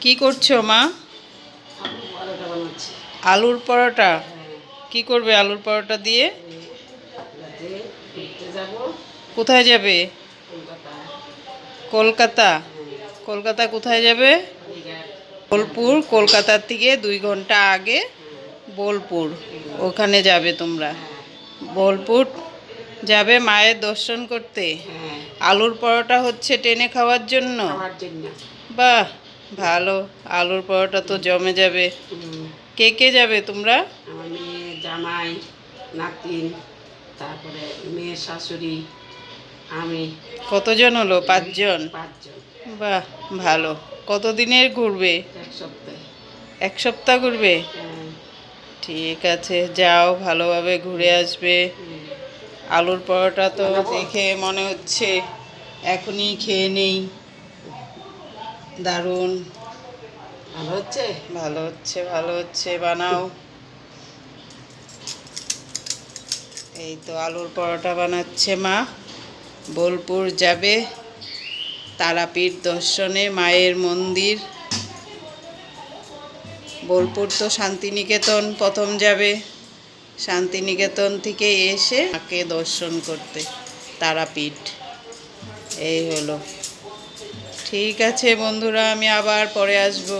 কি করছ মা? আলুর পরোটা? কি করবে আলুর পরোটা দিয়ে? কোথায় যাবে? কলকাতা। কলকাতা কোথায় যাবে? বোলপুর। কলকাতার থেকে দুই ঘণ্টা আগে বোলপুর। ওখানে যাবে তোমরা। বোলপুর যাবে মায়ের দর্শন করতে। হ্যাঁ। আলুর পরোটা হচ্ছে টেনে খাওয়ার জন্য। খাওয়ার জন্য। বাহ! ভালো আলুর পরোটা তো জমে যাবে। কে কে যাবে তোমরা? আমার মেয়ে জামাই নাতিন তারপরে মেয়ের শাশুড়ি আমি। কতজন হলো? পাঁচজন? পাঁচজন। বাহ ভালো। কতদিনের ঘুরবে? এক সপ্তাহে। এক সপ্তাহ ঘুরবে? হ্যাঁ। ঠিক আছে যাও ভালোভাবে ঘুরে আসবে। আলুর পরোটা তো দেখে মনে হচ্ছে এখনই খেয়ে নেই। দারুণ। ভালো হচ্ছে? ভালো হচ্ছে ভালো হচ্ছে, বানাও। এই তো আলুর পরোটা বানাচ্ছে মা। বোলপুর যাবে। তারাপীঠ দর্শনে, মায়ের মন্দির। বোলপুর তো শান্তিনিকেতন প্রথম যাবে। শান্তিনিকেতন থেকে এসে মাকে দর্শন করতে, তারাপীঠ। এই হলো। ঠিক আছে বন্ধুরা আমি আবার পরে আসব।